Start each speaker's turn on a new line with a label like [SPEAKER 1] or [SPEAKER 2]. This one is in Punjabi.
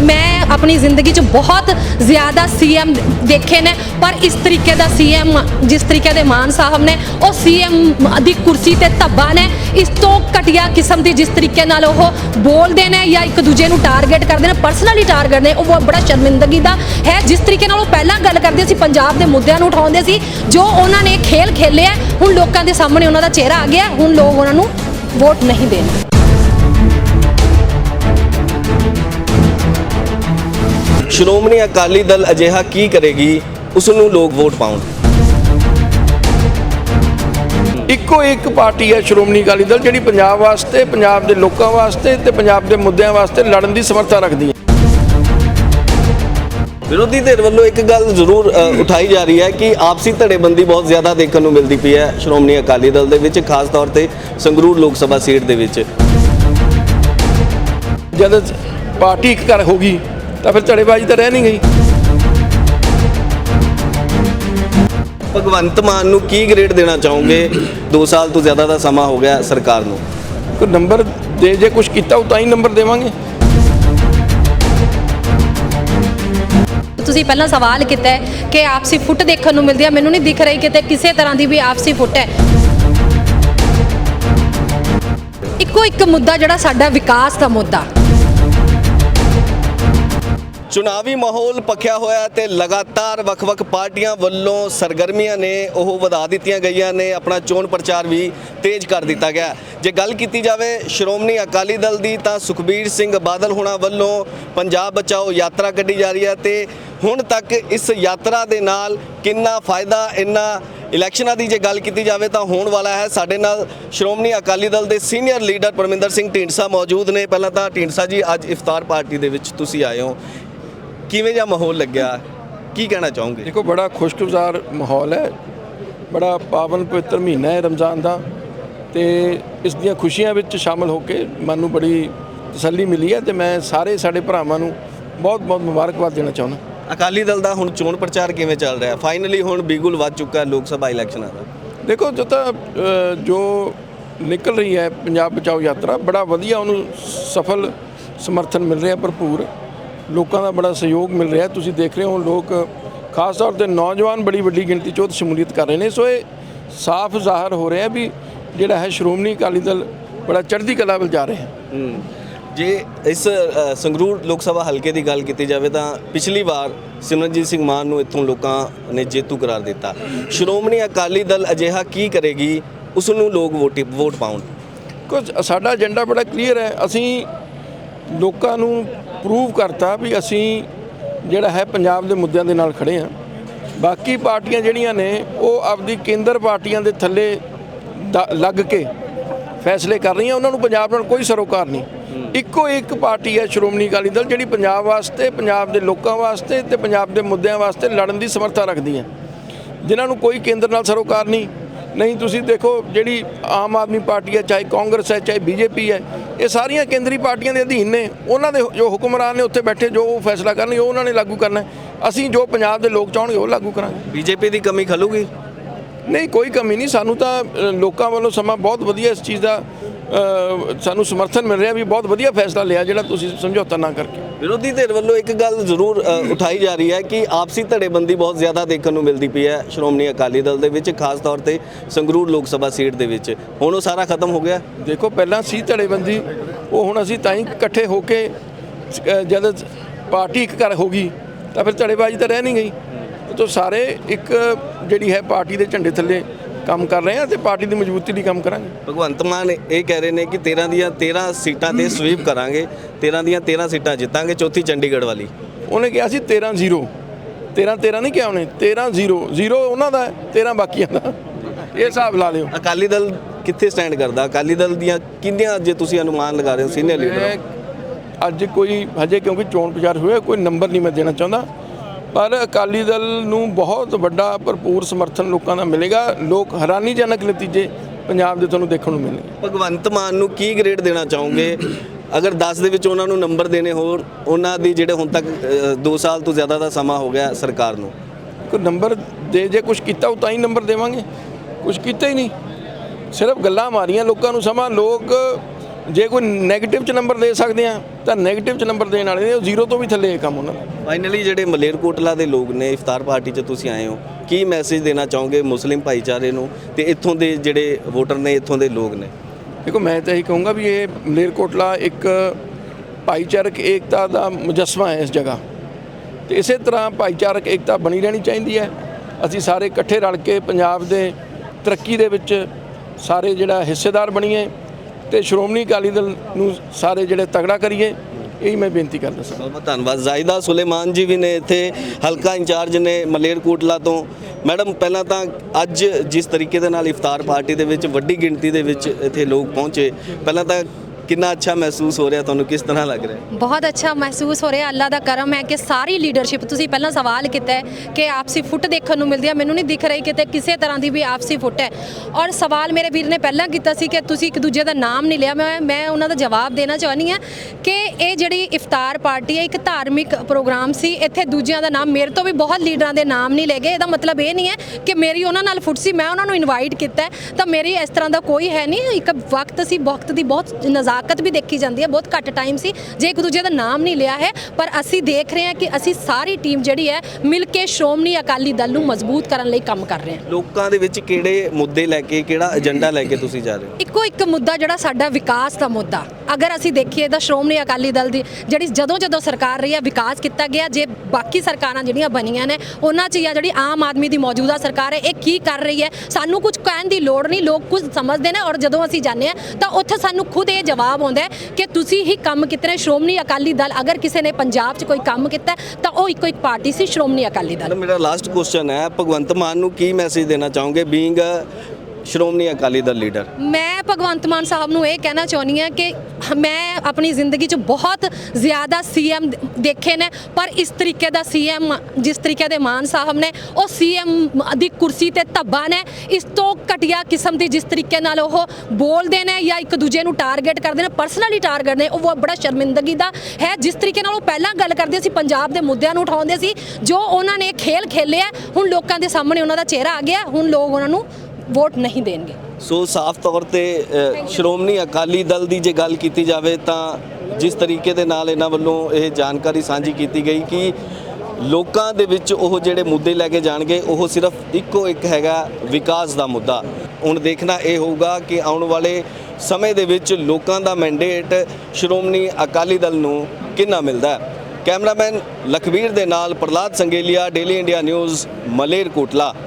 [SPEAKER 1] ਮੈਂ ਆਪਣੀ ਜ਼ਿੰਦਗੀ 'ਚ ਬਹੁਤ ਜ਼ਿਆਦਾ ਸੀਐਮ ਦੇਖੇ ਨੇ, ਪਰ ਇਸ ਤਰੀਕੇ ਦਾ ਸੀਐਮ ਜਿਸ ਤਰੀਕੇ ਦੇ ਮਾਨ ਸਾਹਿਬ ਨੇ, ਉਹ ਸੀਐਮ ਦੀ ਕੁਰਸੀ ਤੇ ਧੱਬਾ ਨੇ। ਇਸ ਤੋਂ ਘਟੀਆ ਕਿਸਮ ਦੀ ਜਿਸ ਤਰੀਕੇ ਨਾਲ ਉਹ ਬੋਲਦੇ ਨੇ ਜਾਂ ਇੱਕ ਦੂਜੇ ਨੂੰ ਟਾਰਗੇਟ ਕਰਦੇ ਨੇ ਪਰਸਨਲੀ ਟਾਰਗੇਟ ਨੇ, ਉਹ ਬਹੁਤ ਬੜਾ ਸ਼ਰਮਿੰਦਗੀ ਦਾ ਹੈ। ਜਿਸ ਤਰੀਕੇ ਨਾਲ ਉਹ ਪਹਿਲਾਂ ਗੱਲ ਕਰਦੇ ਸੀ, ਪੰਜਾਬ ਦੇ ਮੁੱਦਿਆਂ ਨੂੰ ਉਠਾਉਂਦੇ ਸੀ, ਜੋ ਉਹਨਾਂ ਨੇ ਖੇਲ ਖੇਲਿਆ ਹੁਣ ਲੋਕਾਂ ਦੇ ਸਾਹਮਣੇ ਉਹਨਾਂ ਦਾ ਚਿਹਰਾ ਆ ਗਿਆ, ਹੁਣ ਲੋਕ ਉਹਨਾਂ ਨੂੰ ਵੋਟ ਨਹੀਂ ਦੇਣਗੇ
[SPEAKER 2] ਸ਼੍ਰੋਮਣੀ ਅਕਾਲੀ ਦਲ ਅਜਿਹਾ ਕੀ ਕਰੇਗੀ? ਉਸ ਨੂੰ ਲੋਕ ਵੋਟ ਪਾਉਣ।
[SPEAKER 3] ਇੱਕੋ ਇੱਕ ਪਾਰਟੀ ਹੈ ਸ਼੍ਰੋਮਣੀ ਅਕਾਲੀ ਦਲ ਜਿਹੜੀ ਪੰਜਾਬ ਵਾਸਤੇ ਪੰਜਾਬ ਦੇ ਲੋਕਾਂ ਵਾਸਤੇ ਤੇ ਪੰਜਾਬ ਦੇ ਮੁੱਦਿਆਂ ਵਾਸਤੇ ਲੜਨ ਦੀ ਸਮਰੱਥਾ ਰੱਖਦੀ ਹੈ।
[SPEAKER 2] ਵਿਰੋਧੀ ਧਿਰ ਵੱਲੋਂ ਇੱਕ ਗੱਲ ਜ਼ਰੂਰ ਉਠਾਈ ਜਾ ਰਹੀ ਹੈ ਕਿ ਆਪਸੀ ਧੜੇਬੰਦੀ ਬਹੁਤ ਜ਼ਿਆਦਾ ਦੇਖਣ ਨੂੰ ਮਿਲਦੀ ਪਈ ਹੈ ਸ਼੍ਰੋਮਣੀ ਅਕਾਲੀ ਦਲ ਦੇ ਵਿੱਚ ਖਾਸ ਤੌਰ ਤੇ ਸੰਗਰੂਰ ਲੋਕ ਸਭਾ ਸੀਟ ਦੇ ਵਿੱਚ।
[SPEAKER 3] ਜਦ ਪਾਰਟੀ ਇੱਕ ਕਰ ਹੋਗੀ ਤਾਂ ਫਿਰ ਧੜੇਬਾਜ਼ੀ ਤਾਂ ਰਹਿ ਨਹੀਂ ਗਈ।
[SPEAKER 2] ਭਗਵੰਤ ਮਾਨ ਨੂੰ ਕੀ ਗ੍ਰੇਡ ਦੇਣਾ ਚਾਹੋਗੇ? 2 ਸਾਲ ਤੋਂ ਜ਼ਿਆਦਾ ਦਾ ਸਮਾਂ ਹੋ ਗਿਆ ਸਰਕਾਰ ਨੂੰ।
[SPEAKER 3] ਕੋਈ ਨੰਬਰ ਦੇ ਜੇ ਕੁਝ ਕੀਤਾ ਉਹ ਤਾਂ ਹੀ ਨੰਬਰ ਦੇਵਾਂਗੇ।
[SPEAKER 1] ਤੁਸੀਂ ਪਹਿਲਾਂ ਸਵਾਲ ਕੀਤਾ ਹੈ ਕਿ ਆਪਸੀ ਫੁੱਟ ਦੇਖਣ ਨੂੰ ਮਿਲਦੀ ਹੈ। ਮੈਨੂੰ ਨਹੀਂ ਦਿਖ ਰਹੀ ਕਿਤੇ ਕਿਸੇ ਤਰ੍ਹਾਂ ਦੀ ਵੀ ਆਪਸੀ ਫੁੱਟ ਹੈ। ਇੱਕੋ ਇੱਕ ਮੁੱਦਾ ਜਿਹੜਾ ਸਾਡਾ ਵਿਕਾਸ ਦਾ ਮੁੱਦਾ।
[SPEAKER 2] ਚੁਣਾਵੀ ਮਾਹੌਲ ਪੱਖਿਆ ਹੋਇਆ ਤੇ ਲਗਾਤਾਰ ਵੱਖ-ਵੱਖ ਪਾਰਟੀਆਂ ਵੱਲੋਂ ਸਰਗਰਮੀਆਂ ਨੇ ਉਹ ਵਧਾ ਦਿੱਤੀਆਂ ਗਈਆਂ ਨੇ, ਆਪਣਾ ਚੋਣ ਪ੍ਰਚਾਰ ਵੀ ਤੇਜ਼ ਕਰ ਦਿੱਤਾ ਗਿਆ। ਜੇ ਗੱਲ ਕੀਤੀ ਜਾਵੇ ਸ਼੍ਰੋਮਣੀ ਅਕਾਲੀ ਦਲ ਦੀ ਤਾਂ ਸੁਖਬੀਰ ਸਿੰਘ ਬਾਦਲ ਹੁਣਾਂ ਵੱਲੋਂ ਪੰਜਾਬ ਬਚਾਓ ਯਾਤਰਾ ਕੱਢੀ ਜਾ ਰਹੀ ਹੈ ਤੇ ਹੁਣ ਤੱਕ ਇਸ ਯਾਤਰਾ ਦੇ ਨਾਲ ਕਿੰਨਾ ਫਾਇਦਾ, ਇੰਨਾ ਇਲੈਕਸ਼ਨਾਂ ਦੀ ਜੇ ਗੱਲ ਕੀਤੀ ਜਾਵੇ ਤਾਂ ਹੋਣ ਵਾਲਾ ਹੈ। ਸਾਡੇ ਨਾਲ ਸ਼੍ਰੋਮਣੀ ਅਕਾਲੀ ਦਲ ਦੇ ਸੀਨੀਅਰ ਲੀਡਰ ਪਰਮਿੰਦਰ ਸਿੰਘ ਢੀਂਡਸਾ ਮੌਜੂਦ ਨੇ। ਪਹਿਲਾਂ ਤਾਂ ਢੀਂਡਸਾ ਜੀ, ਅੱਜ ਇਫਤਾਰ ਪਾਰਟੀ ਦੇ ਵਿੱਚ ਤੁਸੀਂ ਆਏ ਹੋ। ਕਿਵੇਂ ਜਿਹਾ ਮਾਹੌਲ ਲੱਗਿਆ? ਕੀ ਕਹਿਣਾ ਚਾਹੋਗੇ?
[SPEAKER 3] ਦੇਖੋ ਬੜਾ ਖੁਸ਼ਗਵਾਰ ਮਾਹੌਲ ਹੈ। ਬੜਾ ਪਾਵਨ ਪਵਿੱਤਰ ਮਹੀਨਾ ਹੈ ਰਮਜ਼ਾਨ ਦਾ ਤੇ ਇਸ ਦੀਆਂ ਖੁਸ਼ੀਆਂ ਵਿੱਚ ਸ਼ਾਮਲ ਹੋ ਕੇ ਮਨ ਨੂੰ ਬੜੀ ਤਸੱਲੀ ਮਿਲੀ ਹੈ ਤੇ ਮੈਂ ਸਾਰੇ ਸਾਡੇ ਭਰਾਵਾਂ ਨੂੰ ਬਹੁਤ ਬਹੁਤ ਮੁਬਾਰਕਬਾਦ ਦੇਣਾ ਚਾਹੁੰਦਾ।
[SPEAKER 2] ਅਕਾਲੀ ਦਲ ਦਾ ਹੁਣ ਚੋਣ ਪ੍ਰਚਾਰ ਕਿਵੇਂ ਚੱਲ ਰਿਹਾ? ਫਾਈਨਲੀ ਹੁਣ ਬਿਗੁਲ ਵੱਜ ਚੁੱਕਾ ਹੈ ਲੋਕ ਸਭਾ ਇਲੈਕਸ਼ਨਾਂ ਦਾ।
[SPEAKER 3] ਦੇਖੋ ਜੋ ਤਾਂ ਅ, ਜੋ ਨਿਕਲ ਰਹੀ ਹੈ ਪੰਜਾਬ ਬਚਾਓ ਯਾਤਰਾ ਬੜਾ ਵਧੀਆ ਉਹਨੂੰ ਸਫਲ ਸਮਰਥਨ ਮਿਲ ਰਿਹਾ ਭਰਪੂਰ। ਲੋਕਾਂ ਦਾ ਬੜਾ ਸਹਿਯੋਗ ਮਿਲ ਰਿਹਾ ਤੁਸੀਂ ਦੇਖ ਰਹੇ ਹੋ ਲੋਕ ਖਾਸ ਤੌਰ ਤੇ ਨੌਜਵਾਨ ਬੜੀ ਵੱਡੀ ਗਿਣਤੀ 'ਚ ਉਹ ਸ਼ਮੂਲੀਅਤ ਕਰ ਰਹੇ ਨੇ। ਸੋ ਇਹ ਸਾਫ਼ ਜ਼ਾਹਰ ਹੋ ਰਿਹਾ ਵੀ ਜਿਹੜਾ ਹੈ ਸ਼੍ਰੋਮਣੀ ਅਕਾਲੀ ਦਲ ਬੜਾ ਚੜ੍ਹਦੀ ਕਲਾ ਵੱਲ ਜਾ ਰਿਹਾ ਹੈ।
[SPEAKER 2] ਜੇ ਇਸ ਸੰਗਰੂਰ ਲੋਕ ਸਭਾ ਹਲਕੇ ਦੀ ਗੱਲ ਕੀਤੀ ਜਾਵੇ ਤਾਂ ਪਿਛਲੀ ਵਾਰ ਸਿਮਰਨਜੀਤ ਸਿੰਘ ਮਾਨ ਨੂੰ ਇੱਥੋਂ ਲੋਕਾਂ ਨੇ ਜੇਤੂ ਕਰਾਰ ਦਿੱਤਾ। ਸ਼੍ਰੋਮਣੀ ਅਕਾਲੀ ਦਲ ਅਜਿਹਾ ਕੀ ਕਰੇਗੀ? ਉਸ ਨੂੰ ਲੋਕ ਵੋਟ ਵੋਟ ਪਾਉਣ।
[SPEAKER 3] ਕੁਝ ਸਾਡਾ ਏਜੰਡਾ ਬੜਾ ਕਲੀਅਰ ਹੈ। ਅਸੀਂ ਲੋਕਾਂ ਨੂੰ ਪ੍ਰੂਵ ਕਰਤਾ ਵੀ ਅਸੀਂ ਜਿਹੜਾ ਹੈ ਪੰਜਾਬ ਦੇ ਮੁੱਦਿਆਂ ਦੇ ਨਾਲ ਖੜੇ ਹਾਂ। ਬਾਕੀ ਪਾਰਟੀਆਂ ਜਿਹੜੀਆਂ ਨੇ, ਉਹ ਆਪਦੀ ਕੇਂਦਰ ਪਾਰਟੀਆਂ ਦੇ ਥੱਲੇ ਦ- ਲੱਗ ਕੇ ਫੈਸਲੇ ਕਰ ਰਹੀਆਂ। ਉਹਨਾਂ ਨੂੰ ਪੰਜਾਬ ਨਾਲ ਕੋਈ ਸਰੋਕਾਰ ਨਹੀਂ। ਇੱਕੋ ਇੱਕ ਪਾਰਟੀ ਹੈ ਸ਼੍ਰੋਮਣੀ ਅਕਾਲੀ ਦਲ, ਜਿਹੜੀ ਪੰਜਾਬ ਵਾਸਤੇ, ਪੰਜਾਬ ਦੇ ਲੋਕਾਂ ਵਾਸਤੇ ਤੇ ਪੰਜਾਬ ਦੇ ਮੁੱਦਿਆਂ ਵਾਸਤੇ ਲੜਨ ਦੀ ਸਮਰੱਥਾ ਰੱਖਦੀ ਹੈ। ਜਿਨ੍ਹਾਂ ਨੂੰ ਕੋਈ ਕੇਂਦਰ ਨਾਲ ਸਰੋਕਾਰ ਨਹੀਂ। ਨਹੀਂ ਤੁਸੀਂ ਦੇਖੋ ਜਿਹੜੀ ਆਮ ਆਦਮੀ ਪਾਰਟੀ ਹੈ ਚਾਹੇ ਕਾਂਗਰਸ ਹੈ ਚਾਹੇ ਬੀਜੇਪੀ ਹੈ ਇਹ ਸਾਰੀਆਂ ਕੇਂਦਰੀ ਪਾਰਟੀਆਂ ਦੇ ਅਧੀਨ ਨੇ ਉਹਨਾਂ ਦੇ ਜੋ ਹੁਕਮਰਾਨ ਨੇ ਉੱਥੇ ਬੈਠੇ ਜੋ ਉਹ ਫੈਸਲਾ ਕਰਨਗੇ ਉਹ ਉਹਨਾਂ ਨੇ ਲਾਗੂ ਕਰਨਾ। ਅਸੀਂ ਜੋ ਪੰਜਾਬ ਦੇ ਲੋਕ ਚਾਹਣਗੇ ਉਹ ਲਾਗੂ ਕਰਾਂਗੇ
[SPEAKER 2] ਬੀਜੇਪੀ ਦੀ ਕਮੀ ਖਲੂਗੀ
[SPEAKER 3] ਨਹੀਂ ਕੋਈ ਕਮੀ ਨਹੀਂ ਸਾਨੂੰ ਤਾਂ ਲੋਕਾਂ ਵੱਲੋਂ ਸਮਾਂ ਬਹੁਤ ਵਧੀਆ ਇਸ ਚੀਜ਼ ਦਾ ਸਾਨੂੰ ਸਮਰਥਨ ਮਿਲ ਰਿਹਾ ਵੀ ਬਹੁਤ ਵਧੀਆ ਫੈਸਲਾ ਲਿਆ ਜਿਹੜਾ ਤੁਸੀਂ ਸਮਝੌਤਾ ਨਾ ਕਰਕੇ।
[SPEAKER 2] ਵਿਰੋਧੀ ਧਿਰ ਵੱਲੋਂ ਇੱਕ ਗੱਲ ਜ਼ਰੂਰ ਉਠਾਈ ਜਾ ਰਹੀ ਹੈ ਕਿ ਆਪਸੀ ਧੜੇਬੰਦੀ ਬਹੁਤ ਜ਼ਿਆਦਾ ਦੇਖਣ ਨੂੰ ਮਿਲਦੀ ਪਈ ਹੈ ਸ਼੍ਰੋਮਣੀ ਅਕਾਲੀ ਦਲ ਦੇ ਵਿੱਚ ਖਾਸ ਤੌਰ ਤੇ ਸੰਗਰੂਰ ਲੋਕ ਸਭਾ ਸੀਟ ਦੇ ਵਿੱਚ। ਹੁਣ ਉਹ ਸਾਰਾ ਖਤਮ ਹੋ ਗਿਆ?
[SPEAKER 3] ਦੇਖੋ ਪਹਿਲਾਂ ਸੀ ਧੜੇਬੰਦੀ ਉਹ ਹੁਣ ਅਸੀਂ ਤਾਂ ਹੀ ਇਕੱਠੇ ਹੋ ਕੇ ਜਦ ਪਾਰਟੀ ਇੱਕ ਕਰ ਹੋਗੀ ਤਾਂ ਫਿਰ ਧੜੇਬਾਜ਼ੀ ਤਾਂ ਰਹਿ ਨਹੀਂ ਗਈ। ਤੋਂ ਸਾਰੇ ਇੱਕ ਜਿਹੜੀ ਹੈ ਪਾਰਟੀ ਦੇ ਝੰਡੇ ਥੱਲੇ ਕੰਮ ਕਰ ਰਹੇ ਆ ਤੇ ਪਾਰਟੀ ਦੀ ਮਜ਼ਬੂਤੀ ਲਈ ਕੰਮ ਕਰਾਂਗੇ।
[SPEAKER 2] ਭਗਵੰਤ ਮਾਨ ਇਹ ਕਹਿ ਰਹੇ ਨੇ ਕਿ 13 ਦੀਆਂ 13 ਸੀਟਾਂ ਤੇ ਸਵੀਪ ਕਰਾਂਗੇ 13 ਦੀਆਂ 13 ਸੀਟਾਂ ਜਿੱਤਾਂਗੇ ਚੌਥੀ ਚੰਡੀਗੜ੍ਹ ਵਾਲੀ।
[SPEAKER 3] ਉਹਨੇ ਕਿਹਾ ਸੀ 13 0 13 13 ਨਹੀਂ ਕਿਹਾ ਉਹਨੇ 13 0 0 ਉਹਨਾਂ ਦਾ ਹੈ, 13 ਬਾਕੀਆਂ ਦਾ। ਇਹ ਹਿਸਾਬ ਲਾ ਲਿਓ।
[SPEAKER 2] ਅਕਾਲੀ ਦਲ ਕਿੱਥੇ ਸਟੈਂਡ ਕਰਦਾ? ਅਕਾਲੀ ਦਲ ਦੀਆਂ ਕਿੰਨੀਆਂ ਜੇ ਤੁਸੀਂ ਅਨੁਮਾਨ ਲਗਾ ਰਹੇ ਹੋ ਸੀਨੀਅਰ ਲੀਡਰ
[SPEAKER 3] ਅੱਜ ਕੋਈ ਹਜੇ ਕਿਉਂਕਿ ਚੋਣ ਪ੍ਰਚਾਰ ਹੋਇਆ ਕੋਈ ਨੰਬਰ ਨਹੀਂ ਮੈਂ ਦੇਣਾ ਚਾਹੁੰਦਾ। ਪਰ ਅਕਾਲੀ ਦਲ ਨੂੰ ਬਹੁਤ ਵੱਡਾ ਭਰਪੂਰ ਸਮਰਥਨ ਲੋਕਾਂ ਦਾ ਮਿਲੇਗਾ। ਲੋਕ ਹੈਰਾਨੀਜਨਕ ਨਤੀਜੇ ਪੰਜਾਬ ਦੇ ਤੁਹਾਨੂੰ ਦੇਖਣ ਨੂੰ ਮਿਲਣਗੇ।
[SPEAKER 2] ਭਗਵੰਤ ਮਾਨ ਨੂੰ ਕੀ ਗ੍ਰੇਡ ਦੇਣਾ ਚਾਹੋਗੇ? ਅਗਰ 10 ਦੇ ਵਿੱਚ ਉਹਨਾਂ ਨੂੰ ਨੰਬਰ ਦੇਣੇ ਹੋਣ ਉਹਨਾਂ ਦੀ ਜਿਹੜੇ ਹੁਣ ਤੱਕ 2 ਸਾਲ ਤੋਂ ਜ਼ਿਆਦਾ ਦਾ ਸਮਾਂ ਹੋ ਗਿਆ ਸਰਕਾਰ ਨੂੰ।
[SPEAKER 3] ਕੋਈ ਨੰਬਰ ਦੇ ਜੇ ਕੁਝ ਕੀਤਾ ਉਹ ਤਾਂ ਹੀ ਨੰਬਰ ਦੇਵਾਂਗੇ। ਕੁਝ ਕੀਤਾ ਹੀ ਨਹੀਂ। ਸਿਰਫ ਗੱਲਾਂ ਮਾਰੀਆਂ ਲੋਕਾਂ ਨੂੰ ਸਮਾਂ। ਲੋਕ ਜੇ ਕੋਈ 네ਗੇਟਿਵ ਚ ਨੰਬਰ ਦੇ ਸਕਦੇ ਆ ਤਾਂ 네ਗੇਟਿਵ ਚ ਨੰਬਰ ਦੇਣ ਵਾਲੇ ਨੇ। ਉਹ ਜ਼ੀਰੋ ਤੋਂ ਵੀ ਥੱਲੇ ਇਹ ਕੰਮ ਉਹਨਾਂ ਦਾ।
[SPEAKER 2] ਫਾਈਨਲੀ ਜਿਹੜੇ ਮਲੇਰਕੋਟਲਾ ਦੇ ਲੋਕ ਨੇ, ਇਫਤਾਰ ਪਾਰਟੀ 'ਚ ਤੁਸੀਂ ਆਏ ਹੋ, ਕੀ ਮੈਸੇਜ ਦੇਣਾ ਚਾਹੋਗੇ ਮੁਸਲਿਮ ਭਾਈਚਾਰੇ ਨੂੰ ਤੇ ਇੱਥੋਂ ਦੇ ਜਿਹੜੇ ਵੋਟਰ ਨੇ, ਇੱਥੋਂ ਦੇ ਲੋਕ ਨੇ?
[SPEAKER 3] ਦੇਖੋ, ਮੈਂ ਤਾਂ ਇਹੀ ਕਹੂੰਗਾ ਵੀ ਇਹ ਮਲੇਰਕੋਟਲਾ ਇੱਕ ਭਾਈਚਾਰਕ ਏਕਤਾ ਦਾ ਮੁਜਸਮਾ ਹੈ ਇਸ ਜਗ੍ਹਾ। ਤੇ ਇਸੇ ਤਰ੍ਹਾਂ ਭਾਈਚਾਰਕ ਏਕਤਾ ਬਣੀ ਰਹਿਣੀ ਚਾਹੀਦੀ ਹੈ। ਅਸੀਂ ਸਾਰੇ ਇਕੱਠੇ ਰਲ ਕੇ ਪੰਜਾਬ ਦੇ ਤਰੱਕੀ ਦੇ ਵਿੱਚ ਸਾਰੇ ਜਿਹੜਾ ਹਿੱਸੇਦਾਰ ਬਣੀਏ ਤੇ ਸ਼੍ਰੋਮਣੀ ਅਕਾਲੀ ਦਲ ਨੂੰ ਸਾਰੇ ਜਿਹੜੇ ਤਗੜਾ ਕਰੀਏ। ਇਹੀ ਮੈਂ ਬੇਨਤੀ ਕਰਦਾ ਸੀ
[SPEAKER 2] ਬਹੁਤ ਬਹੁਤ ਧੰਨਵਾਦ। ਜ਼ਾਇਦਾ ਸੁਲੇਮਾਨ ਜੀ ਵੀ ਨੇ ਇੱਥੇ ਹਲਕਾ ਇੰਚਾਰਜ ਨੇ ਮਲੇਰਕੋਟਲਾ ਤੋਂ। ਮੈਡਮ, ਪਹਿਲਾਂ ਤਾਂ ਅੱਜ ਜਿਸ ਤਰੀਕੇ ਦੇ ਨਾਲ ਇਫਤਾਰ ਪਾਰਟੀ ਦੇ ਵਿੱਚ ਵੱਡੀ ਗਿਣਤੀ ਦੇ ਵਿੱਚ ਇੱਥੇ ਲੋਕ ਪਹੁੰਚੇ, ਪਹਿਲਾਂ ਤਾਂ ਕਿੰਨਾ ਅੱਛਾ ਮਹਿਸੂਸ ਹੋ ਰਿਹਾ ਤੁਹਾਨੂੰ? ਕਿਸ ਤਰ੍ਹਾਂ ਲੱਗ ਰਿਹਾ?
[SPEAKER 1] ਬਹੁਤ ਅੱਛਾ ਮਹਿਸੂਸ ਹੋ ਰਿਹਾ। ਅੱਲਾ ਦਾ ਕਰਮ ਹੈ ਕਿ ਸਾਰੀ ਲੀਡਰਸ਼ਿਪ ਤੁਸੀਂ ਪਹਿਲਾਂ ਸਵਾਲ ਕੀਤਾ ਹੈ ਕਿ ਆਪਸੀ ਫੁੱਟ ਦੇਖਣ ਨੂੰ ਮਿਲਦੀ ਹੈ। ਮੈਨੂੰ ਨਹੀਂ ਦਿਖ ਰਹੀ ਕਿਤੇ ਕਿਸੇ ਤਰ੍ਹਾਂ ਦੀ ਵੀ ਆਪਸੀ ਫੁੱਟ ਹੈ। ਔਰ ਸਵਾਲ ਮੇਰੇ ਵੀਰ ਨੇ ਪਹਿਲਾਂ ਕੀਤਾ ਸੀ ਕਿ ਤੁਸੀਂ ਇੱਕ ਦੂਜੇ ਦਾ ਨਾਮ ਨਹੀਂ ਲਿਆ। ਮੈਂ ਮੈਂ ਉਹਨਾਂ ਦਾ ਜਵਾਬ ਦੇਣਾ ਚਾਹੁੰਦੀ ਹਾਂ ਕਿ ਇਹ ਜਿਹੜੀ ਇਫਤਾਰ ਪਾਰਟੀ ਹੈ, ਇੱਕ ਧਾਰਮਿਕ ਪ੍ਰੋਗਰਾਮ ਸੀ। ਇੱਥੇ ਦੂਜਿਆਂ ਦਾ ਨਾਮ, ਮੇਰੇ ਤੋਂ ਵੀ ਬਹੁਤ ਲੀਡਰਾਂ ਦੇ ਨਾਮ ਨਹੀਂ ਲੈ ਗਏ। ਇਹਦਾ ਮਤਲਬ ਇਹ ਨਹੀਂ ਹੈ ਕਿ ਮੇਰੀ ਉਹਨਾਂ ਨਾਲ ਫੁੱਟ ਸੀ। ਮੈਂ ਉਹਨਾਂ ਨੂੰ ਇਨਵਾਈਟ ਕੀਤਾ ਤਾਂ ਮੇਰੀ ਇਸ ਤਰ੍ਹਾਂ ਦਾ ਕੋਈ ਹੈ ਨਹੀਂ। ਇੱਕ ਵਕਤ ਸੀ, ਵਕਤ ਦੀ ਬਹੁਤ ਨਜ਼ਾਕਤ ਵੀ ਦੇਖੀ ਜਾਂਦੀ ਹੈ ਬਹੁਤ ਘੱਟ ਟਾਈਮ ਸੀ। ਜੇ ਇੱਕ ਦੂਜੇ ਦਾ ਨਾਮ ਨਹੀਂ ਲਿਆ ਹੈ ਪਰ ਅਸੀਂ ਦੇਖ ਰਹੇ ਹਾਂ ਕਿ ਅਸੀਂ ਸਾਰੀ ਟੀਮ ਜਿਹੜੀ ਹੈ ਮਿਲ ਕੇ ਸ਼੍ਰੋਮਣੀ ਅਕਾਲੀ ਦਲ ਨੂੰ ਮਜ਼ਬੂਤ ਕਰਨ ਲਈ ਕੰਮ ਕਰ ਰਹੇ ਹਾਂ।
[SPEAKER 2] ਲੋਕਾਂ ਦੇ ਵਿੱਚ ਕਿਹੜੇ ਮੁੱਦੇ ਲੈ ਕੇ ਕਿਹੜਾ ਏਜੰਡਾ ਲੈ ਕੇ ਤੁਸੀਂ ਜਾ ਰਹੇ ਹੋ?
[SPEAKER 1] ਇੱਕੋ ਇੱਕ ਮੁੱਦਾ ਜਿਹੜਾ ਸਾਡਾ ਵਿਕਾਸ ਦਾ ਮੁੱਦਾ ਅਗਰ ਅਸੀਂ ਦੇਖੀਏ ਤਾਂ ਸ਼੍ਰੋਮਣੀ ਅਕਾਲੀ ਦਲ ਦੀ ਜਿਹੜੀ ਜਦੋਂ ਜਦੋਂ ਸਰਕਾਰ ਰਹੀ ਹੈ ਵਿਕਾਸ ਕੀਤਾ ਗਿਆ ਜੇ ਬਾਕੀ ਸਰਕਾਰਾਂ ਜਿਹੜੀਆਂ ਬਣੀਆਂ ਨੇ ਉਹਨਾਂ 'ਚ ਜਾਂ ਜਿਹੜੀ ਆਮ ਆਦਮੀ ਦੀ ਮੌਜੂਦਾ ਸਰਕਾਰ ਹੈ ਇਹ ਕੀ ਕਰ ਰਹੀ ਹੈ? ਸਾਨੂੰ ਕੁਝ ਕਹਿਣ ਦੀ ਲੋੜ ਨਹੀਂ ਲੋਕ ਕੁਝ ਸਮਝਦੇ ਨੇ ਔਰ ਜਦੋਂ ਅਸੀਂ ਜਾਂਦੇ ਹਾਂ ਤਾਂ ਉੱਥੇ ਸਾਨੂੰ ਖੁਦ ਇਹ ਜਵਾਬ ਆਉਂਦਾ ਹੈ ਕਿ ਤੁਸੀਂ ਹੀ ਕੰਮ ਕੀਤੇ ਸ਼੍ਰੋਮਣੀ ਅਕਾਲੀ ਦਲ ਅਗਰ ਕਿਸੇ ਨੇ ਪੰਜਾਬ 'ਚ ਕੋਈ ਕੰਮ ਕੀਤਾ ਤਾਂ ਉਹ ਇੱਕੋ ਇੱਕ ਪਾਰਟੀ ਸੀ ਸ਼੍ਰੋਮਣੀ ਅਕਾਲੀ ਦਲ।
[SPEAKER 2] ਮੇਰਾ ਲਾਸਟ ਕੁਐਸਚਨ ਹੈ। ਭਗਵੰਤ ਮਾਨ ਨੂੰ ਕੀ ਮੈਸੇਜ ਦੇਣਾ ਚਾਹੋਗੇ ਬੀਇੰਗ ਸ਼੍ਰੋਮਣੀ ਅਕਾਲੀ ਦਲ ਲੀਡਰ
[SPEAKER 1] ਮੈਂ ਭਗਵੰਤ ਮਾਨ ਸਾਹਿਬ ਨੂੰ ਇਹ ਕਹਿਣਾ ਚਾਹੁੰਦੀ ਹਾਂ ਕਿ ਮੈਂ ਆਪਣੀ ਜ਼ਿੰਦਗੀ 'ਚ ਬਹੁਤ ਜ਼ਿਆਦਾ ਸੀਐਮ ਦੇਖੇ ਨੇ, ਪਰ ਇਸ ਤਰੀਕੇ ਦਾ ਸੀਐਮ ਜਿਸ ਤਰੀਕੇ ਦੇ ਮਾਨ ਸਾਹਿਬ ਨੇ, ਉਹ ਸੀਐਮ ਦੀ ਕੁਰਸੀ ਤੇ ਧੱਬਾ ਨੇ। ਇਸ ਤੋਂ ਘਟੀਆ ਕਿਸਮ ਦੀ ਜਿਸ ਤਰੀਕੇ ਨਾਲ ਉਹ ਬੋਲਦੇ ਨੇ ਜਾਂ ਇੱਕ ਦੂਜੇ ਨੂੰ ਟਾਰਗੇਟ ਕਰਦੇ ਨੇ ਪਰਸਨਲੀ ਟਾਰਗੇਟ ਨੇ, ਉਹ ਬੜਾ ਸ਼ਰਮਿੰਦਗੀ ਦਾ ਹੈ। ਜਿਸ ਤਰੀਕੇ ਨਾਲ ਉਹ ਪਹਿਲਾਂ ਗੱਲ ਕਰਦੇ ਸੀ, ਪੰਜਾਬ ਦੇ ਮੁੱਦਿਆਂ ਨੂੰ ਉਠਾਉਂਦੇ ਸੀ, ਜੋ ਉਹਨਾਂ ਨੇ ਖੇਲ ਖੇਲਿਆ ਹੁਣ ਲੋਕਾਂ ਦੇ ਸਾਹਮਣੇ ਉਹਨਾਂ ਦਾ ਚਿਹਰਾ ਆ ਗਿਆ, ਹੁਣ ਲੋਕ ਉਹਨਾਂ ਨੂੰ ਵੋਟ ਨਹੀਂ ਦੇਣਗੇ।
[SPEAKER 2] ਸੋ ਸਾਫ਼ ਤੌਰ ਤੇ ਸ਼੍ਰੋਮਣੀ ਅਕਾਲੀ ਦਲ ਦੀ ਜੇ ਗੱਲ ਕੀਤੀ ਜਾਵੇ ਤਾਂ ਜਿਸ ਤਰੀਕੇ ਦੇ ਨਾਲ ਇਹਨਾਂ ਵੱਲੋਂ ਇਹ ਜਾਣਕਾਰੀ ਸਾਂਝੀ ਕੀਤੀ ਗਈ ਕਿ ਲੋਕਾਂ ਦੇ ਵਿੱਚ ਉਹ ਜਿਹੜੇ ਮੁੱਦੇ ਲੈ ਕੇ ਜਾਣਗੇ ਉਹ ਸਿਰਫ ਇੱਕੋ ਇੱਕ ਹੈਗਾ ਵਿਕਾਸ ਦਾ ਮੁੱਦਾ। ਹੁਣ ਦੇਖਣਾ ਇਹ ਹੋਊਗਾ ਕਿ ਆਉਣ ਵਾਲੇ ਸਮੇਂ ਦੇ ਵਿੱਚ ਲੋਕਾਂ ਦਾ ਮੈਂਡੇਟ ਸ਼੍ਰੋਮਣੀ ਅਕਾਲੀ ਦਲ ਨੂੰ ਕਿੰਨਾ ਮਿਲਦਾ ਹੈ। ਕੈਮਰਾਮੈਨ ਲਖਵੀਰ ਦੇ ਨਾਲ Pralad Sangelia daily India news Malerkotla.